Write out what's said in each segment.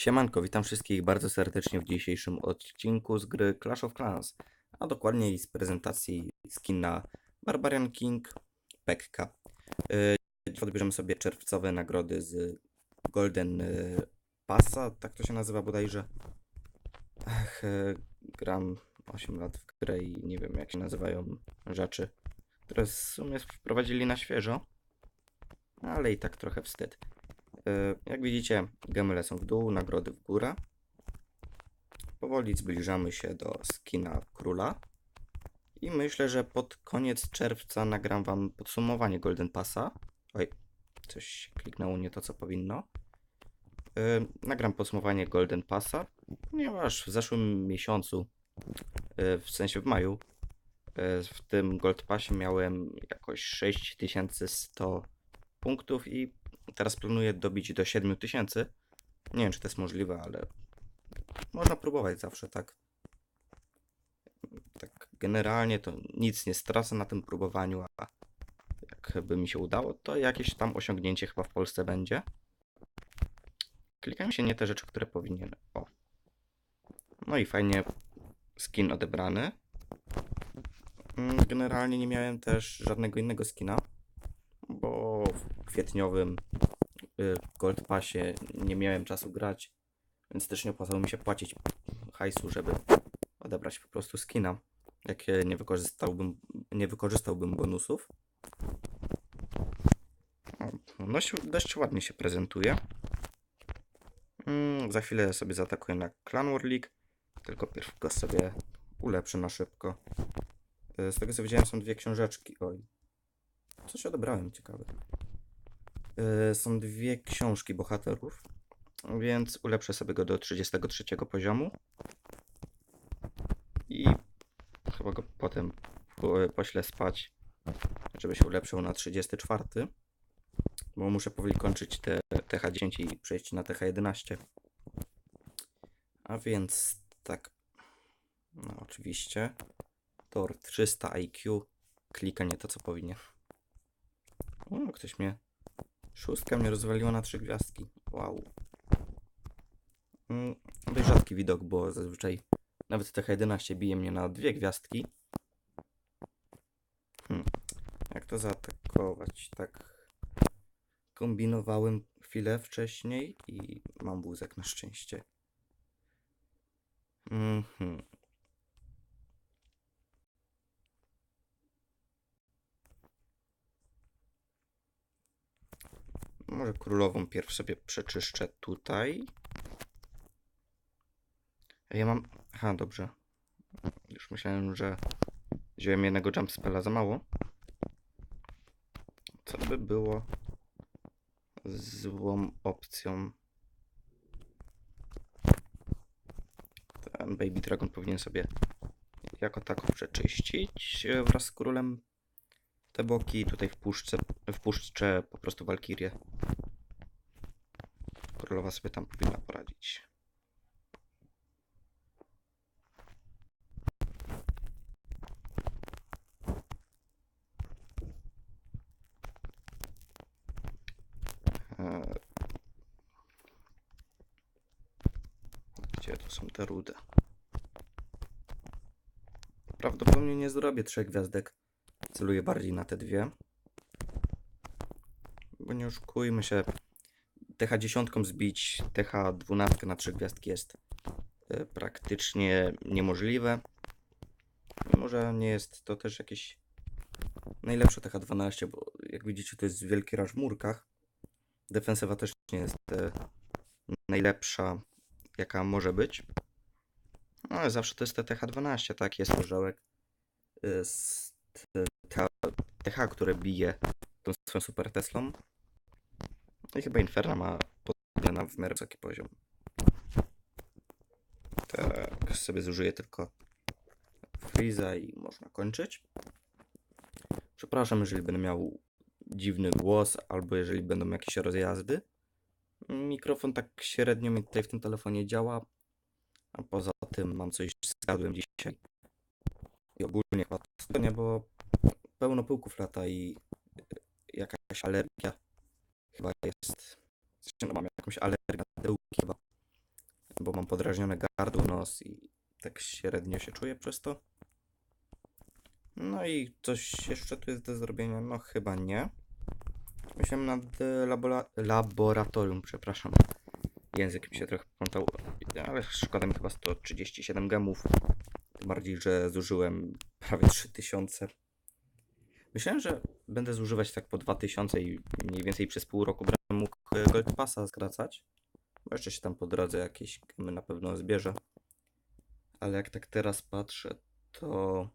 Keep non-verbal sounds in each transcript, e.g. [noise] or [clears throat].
Siemanko, witam wszystkich bardzo serdecznie w dzisiejszym odcinku z gry Clash of Clans, a dokładniej z prezentacji skina Barbarian King Pekka. Yy, Dzisiaj odbierzemy sobie czerwcowe nagrody z Golden yy, Passa, tak to się nazywa bodajże. Ach, yy, gram 8 lat w grę i nie wiem jak się nazywają rzeczy, które w sumie wprowadzili na świeżo, ale i tak trochę wstyd. E, Jak widzicie, gemy lecą w dół, nagrody w górę. Powoli zbliżamy się do skina króla. I myślę, że pod koniec czerwca nagram wam podsumowanie Golden Passa. Oj, coś kliknęło nie to, co powinno. E, Nagram podsumowanie Golden Passa, ponieważ w zeszłym miesiącu, e, w sensie w maju, e, w tym Gold Passie miałem jakoś 6100 punktów i Teraz planuję dobić do 7000. Nie wiem, czy to jest możliwe, ale można próbować zawsze, tak? Tak, generalnie to nic nie stracę na tym próbowaniu, a jakby mi się udało, to jakieś tam osiągnięcie chyba w Polsce będzie. Klikają się nie te rzeczy, które powinien. O. No i fajnie skin odebrany. Mm, Generalnie nie miałem też żadnego innego skina, bo w kwietniowym y, Gold Passie nie miałem czasu grać, więc też nie opłacało mi się płacić hajsu, żeby odebrać po prostu skina, jak e, nie wykorzystałbym, nie wykorzystałbym bonusów. No, dość, ładnie się prezentuje. Mm, za chwilę sobie zaatakuję na Clan War League, tylko pierw go sobie ulepszę na szybko. E, Z tego co widziałem są dwie książeczki. Oj, coś odebrałem, ciekawe. Yy, są dwie książki bohaterów, więc ulepszę sobie go do 33 poziomu. I chyba go potem po- poślę spać, żeby się ulepszył na 34. Bo muszę powoli kończyć te TH10 i przejść na TH11. A więc tak. No oczywiście. Tor 300 IQ. Klika nie to co powinien. O, ktoś mnie Szóstka mnie rozwaliła na trzy gwiazdki. Wow. Mm, Dość rzadki widok, bo zazwyczaj nawet TH11 bije mnie na dwie gwiazdki. Hmm. Jak to zaatakować? Tak. Kombinowałem chwilę wcześniej i mam wózek na szczęście. Mhm. Może królową pierw sobie przeczyszczę tutaj. Ja mam... Aha, dobrze. Już myślałem, że wziąłem jednego jump spella za mało. Co by było złą opcją? Ten Baby Dragon powinien sobie jako tako przeczyścić wraz z królem te boki. Tutaj wpuszczę, wpuszczę po prostu Walkirię. Królowa sobie tam powinna poradzić. Eee. Gdzie tu są te rude? Prawdopodobnie nie zrobię trzech gwiazdek. Celuję bardziej na te dwie. Bo nie oszukujmy się. TH10 zbić TH12 na 3 gwiazdki jest e, praktycznie niemożliwe. Mimo, że nie jest to też jakieś najlepsze TH12, bo jak widzicie to jest wielki raż w murkach. Defensywa też nie jest e, najlepsza jaka może być. No, ale zawsze to jest te TH12, tak? Jest orzełek e, z TH, TH, które bije tą swoją super Teslą. No i chyba Inferna ma podobnie na w miarę wysoki poziom. Tak, sobie zużyję tylko Freeza i można kończyć. Przepraszam, jeżeli będę miał dziwny głos, albo jeżeli będą jakieś rozjazdy. Mikrofon tak średnio mi tutaj w tym telefonie działa, a poza tym mam coś zgadłem dzisiaj. I ogólnie chyba to nie, bo pełno pyłków lata i jakaś alergia chyba jest. Zresztą no, mam jakąś alergię na pyłki chyba. bo mam podrażnione gardło, nos i tak średnio się czuję przez to. No i coś jeszcze tu jest do zrobienia? No chyba nie. Myślałem nad e, labora- laboratorium, przepraszam. Język mi się trochę plątał, ale szkoda mi chyba 137 gemów. Tym bardziej, że zużyłem prawie 3000. Myślałem, że będę zużywać tak po 2000 i mniej więcej przez pół roku będę mógł e, Gold Passa skracać. Bo jeszcze się tam po drodze jakieś gemy na pewno zbierze. Ale jak tak teraz patrzę, to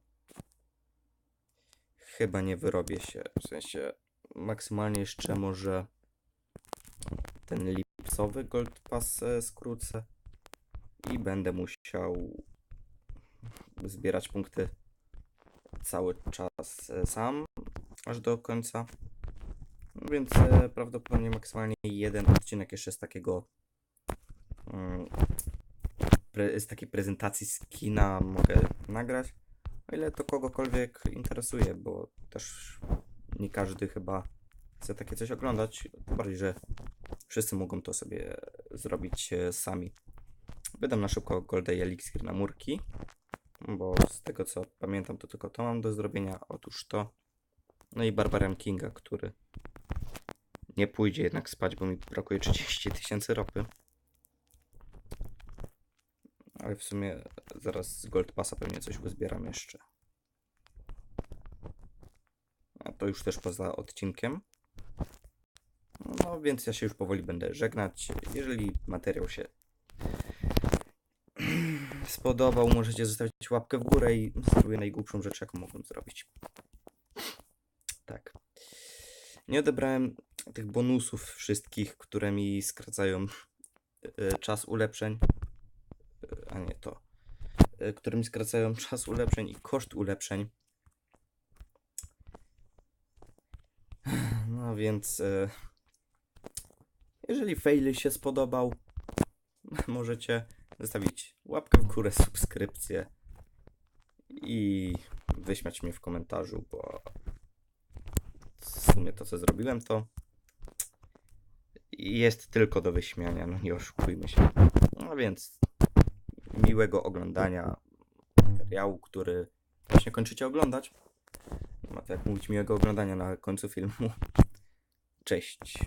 chyba nie wyrobię się. W sensie maksymalnie jeszcze może ten lipcowy Gold Pass e, skrócę i będę musiał zbierać punkty cały czas e, sam, aż do końca. No Więc e, prawdopodobnie maksymalnie jeden odcinek jeszcze z takiego mm, z takiej prezentacji skina mogę nagrać. O ile to kogokolwiek interesuje, bo też nie każdy chyba chce takie coś oglądać. Tym bardziej, że wszyscy mogą to sobie zrobić e, sami. Wydam na szybko Golda i Elixir na murki, bo z tego co pamiętam, to tylko to mam do zrobienia. Otóż to. No i Barbarian Kinga, który nie pójdzie jednak spać, bo mi brakuje 30 tysięcy ropy. Ale w sumie zaraz z Gold Passa pewnie coś uzbieram jeszcze. A to już też poza odcinkiem. No więc ja się już powoli będę żegnać. Jeżeli materiał się [clears throat] spodobał, możecie zostawić łapkę w górę i zrobię najgłupszą rzecz, jaką mogłem zrobić. Tak. Nie odebrałem tych bonusów wszystkich, które mi skracają e, czas ulepszeń. E, A nie to. E, Które mi skracają czas ulepszeń i koszt ulepszeń. No więc. Jeżeli fail się spodobał, [laughs] możecie zostawić łapkę w górę, subskrypcję i wyśmiać mnie w komentarzu, bo w sumie to, co zrobiłem, to jest tylko do wyśmiania, no nie oszukujmy się. No więc miłego oglądania materiału, który właśnie kończycie oglądać. To jak mówić miłego oglądania na końcu filmu. Cześć.